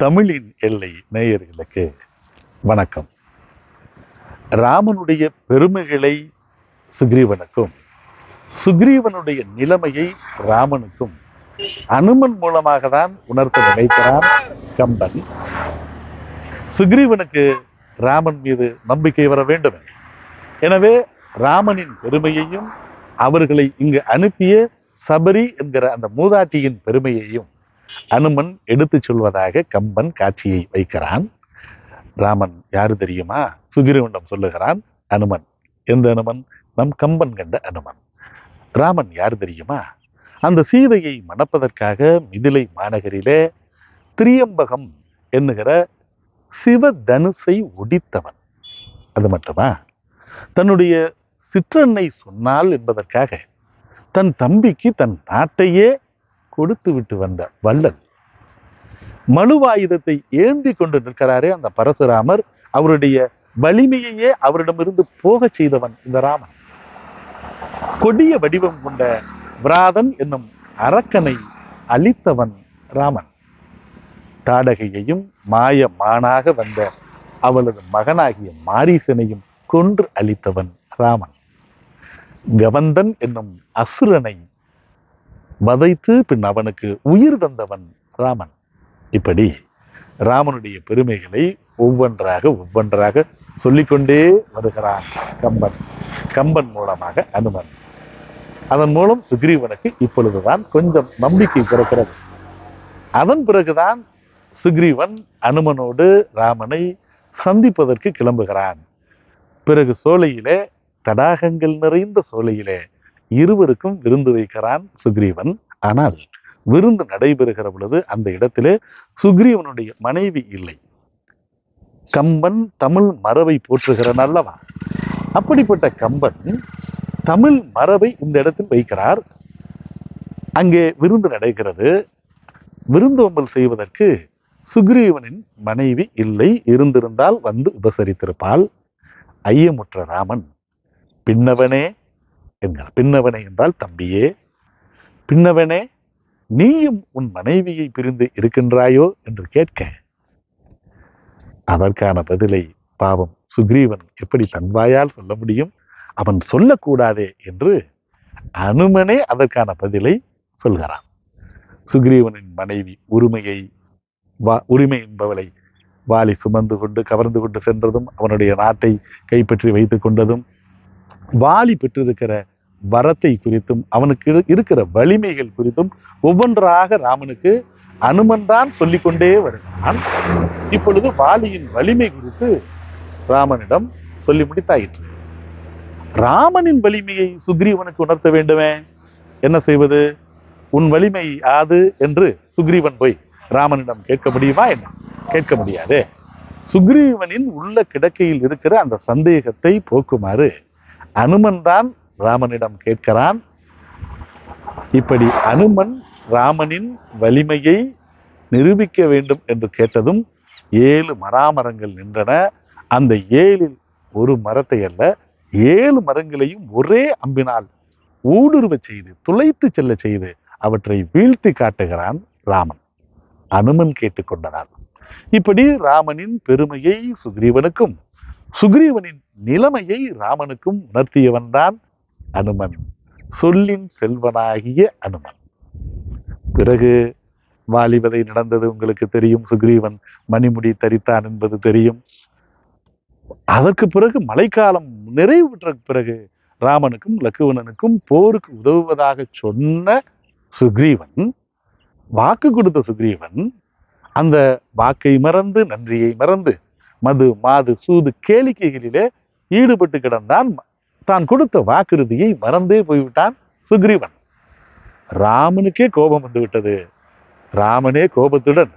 தமிழின் எல்லை நேயர்களுக்கு வணக்கம். ராமனுடைய பெருமைகளை சுக்ரீவனுக்கும் சுக்ரீவனுடைய நிலைமையை ராமனுக்கும் அனுமன் மூலமாக தான் உணர்த்த நினைக்கிறான் கம்பன். சுக்ரீவனுக்கு ராமன் மீது நம்பிக்கை வர வேண்டும். எனவே ராமனின் பெருமையையும் அவர்களை இங்கு அனுப்பிய சபரி என்கிற அந்த மூதாட்டியின் பெருமையையும் அனுமன் எடுத்துச் சொல்வதாக கம்பன் காட்சியை வைக்கிறான். ராமன் யாரு தெரியுமா? சுகிரவண்டம் சொல்லுகிறான் அனுமன். எந்த அனுமன்? நம் கம்பன் கண்ட அனுமன். ராமன் யார் தெரியுமா? அந்த சீதையை மணப்பதற்காக மிதிலை மாநகரிலே திரியம்பகம் என்னுகிற சிவ தனுசை ஒடித்தவன் அது மட்டுமா? தன்னுடைய சிற்றன்னை சொன்னால் என்பதற்காக தன் தம்பிக்கு தன் நாட்டையே கொடுத்து விட்டு வந்த வள்ளல் மனுவாயுதத்தை ஏந்தி கொண்டு நிற்கிறாரே அந்த பரசுராமர். அவருடைய வலிமையையே அவரிடமிருந்து போகச் செய்தவன் இந்த ராமன். கொடிய வடிவம் கொண்ட விராதன் என்னும் அரக்கனை அழித்தவன் ராமன். தாடகையையும் மாய மானாக வந்த அவளது மகனாகிய மாரீசனையும் கொன்று அழித்தவன் ராமன். கவந்தன் என்னும் அசுரனை வதைத்து பின் அவனுக்கு உயிர் தந்தவன் ராமன். இப்படி ராமனுடைய பெருமைகளை ஒவ்வொன்றாக ஒவ்வொன்றாக சொல்லிக்கொண்டே வருகிறான் கம்பன். கம்பன் மூலமாக அனுமன். அதன் மூலம் சுக்ரீவனுக்கு இப்பொழுதுதான் கொஞ்சம் நம்பிக்கை பிறக்கிறது. அதன் பிறகுதான் சுக்ரீவன் அனுமனோடு ராமனை சந்திப்பதற்கு கிளம்புகிறான். பிறகு சோலையிலே தடாகங்கள் நிறைந்த சோலையிலே இருவருக்கும் விருந்து வைக்கிறான் சுக்ரீவன். ஆனால் விருந்து நடைபெறுகிற பொழுது அந்த இடத்திலே சுக்ரீவனுடைய மனைவி இல்லை. கம்பன் தமிழ் மரபை போற்றுகிறான் அல்லவா? அப்படிப்பட்ட கம்பன் தமிழ் மரபை இந்த இடத்தில் வைக்கிறார். அங்கே விருந்து நடக்கிறது. விருந்தோம்பல் செய்வதற்கு சுக்ரீவனின் மனைவி இல்லை. இருந்திருந்தால் வந்து உபசரித்திருப்பாள். ஐயமுற்ற ராமன். பின்னவனே என்கிறார். பின்னவனே என்றால் தம்பியே பின்னவனே நீயும் உன் மனைவியை பிரிந்து இருக்கின்றாயோ? என்று கேட்க அதற்கான பதிலை பாவம் சுக்ரீவன் எப்படி தன்வாயால் சொல்ல முடியும்? அவன் சொல்லக்கூடாதே என்று அனுமனே அதற்கான பதிலை சொல்கிறான். சுக்ரீவனின் மனைவி உரிமையை வா உரிமை என்பவளை வாளி சுமந்து கொண்டு கவர்ந்து கொண்டு சென்றதும் அவனுடைய நாட்டை கைப்பற்றி வைத்துக் கொண்டதும் வாலி பெற்றிருக்கிற வரத்தை குறித்தும் அவனுக்கு இருக்கிற வலிமைகள் குறித்தும் ஒவ்வொன்றாக ராமனுக்கு அனுமன் தான் சொல்லிக்கொண்டே வருகிறான். இப்பொழுது வாலியின் வலிமை குறித்து ராமனிடம் சொல்லி முடித்தாயிற்று. ராமனின் வலிமையை சுக்ரீவனுக்கு உணர்த்த வேண்டுமே? என்ன செய்வது? உன் வலிமை யாது? என்று சுக்ரீவன் போய் ராமனிடம் கேட்க முடியுமா என்ன? கேட்க முடியாது. சுக்ரீவனின் உள்ள கிடக்கையில் இருக்கிற அந்த சந்தேகத்தை போக்குமாறு அனுமன் தான் ராமனிடம் கேட்கிறான். இப்படி அனுமன் ராமனின் வலிமையை நிரூபிக்க வேண்டும் என்று கேட்டதும் ஏழு மராமரங்கள் நின்றன. அந்த ஏழில் ஒரு மரத்தை அல்ல ஏழு மரங்களையும் ஒரே அம்பினால் ஊடுருவச் செய்து துளைத்து செல்ல செய்து அவற்றை வீழ்த்தி காட்டுகிறான் ராமன். அனுமன் கேட்டுக்கொண்டனான் இப்படி ராமனின் பெருமையை சுக்ரீவனுக்கும் சுக்ரீவனின் நிலைமையை ராமனுக்கும் உணர்த்தியவன் தான் அனுமன். சொல்லின் செல்வனாகிய அனுமன். பிறகு வாலிபதை நடந்தது உங்களுக்கு தெரியும் சுக்ரீவன் மணிமுடி தரித்தான் என்பது தெரியும். அதற்கு பிறகு மழைக்காலம் நிறைவு பெற்ற பிறகு ராமனுக்கும் லக்குவணனுக்கும் போருக்கு உதவுவதாக சொன்ன சுக்ரீவன் வாக்கு கொடுத்த சுக்ரீவன் அந்த வாக்கை மறந்து நன்றியை மறந்து மது மாது சூது கேளிக்கைகளிலே ஈடுபட்டு கிடந்தான் தான் கொடுத்த வாக்குறுதியை மறந்தே போய்விட்டான் சுக்ரீவன். ராமனுக்கே கோபம் வந்து விட்டது. ராமனே கோபத்துடன்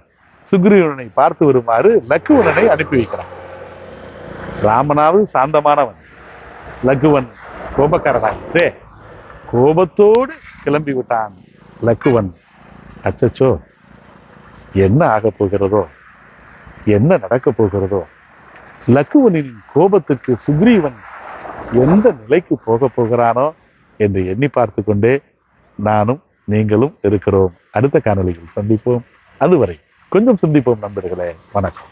சுக்ரீவனை பார்த்து வருமாறு லக்குவனனை அனுப்பி வைக்கிறான். ராமனாவது சாந்தமானவன். லக்குவன் கோபக்காரனாகிட்டே கோபத்தோடு கிளம்பி விட்டான் லக்குவன். அச்சச்சோ என்ன ஆகப் போகிறதோ? என்ன நடக்கப் போகிறதோ? லக்குவனின் கோபத்துக்கு சுக்ரீவன் எந்த நிலைக்கு போக போகிறானோ என்று எண்ணி பார்த்து கொண்டே நானும் நீங்களும் இருக்கிறோம். அடுத்த காணொலியில் சந்திப்போம். அதுவரை கொஞ்சம் சிந்திப்போம் நண்பர்களே. வணக்கம்.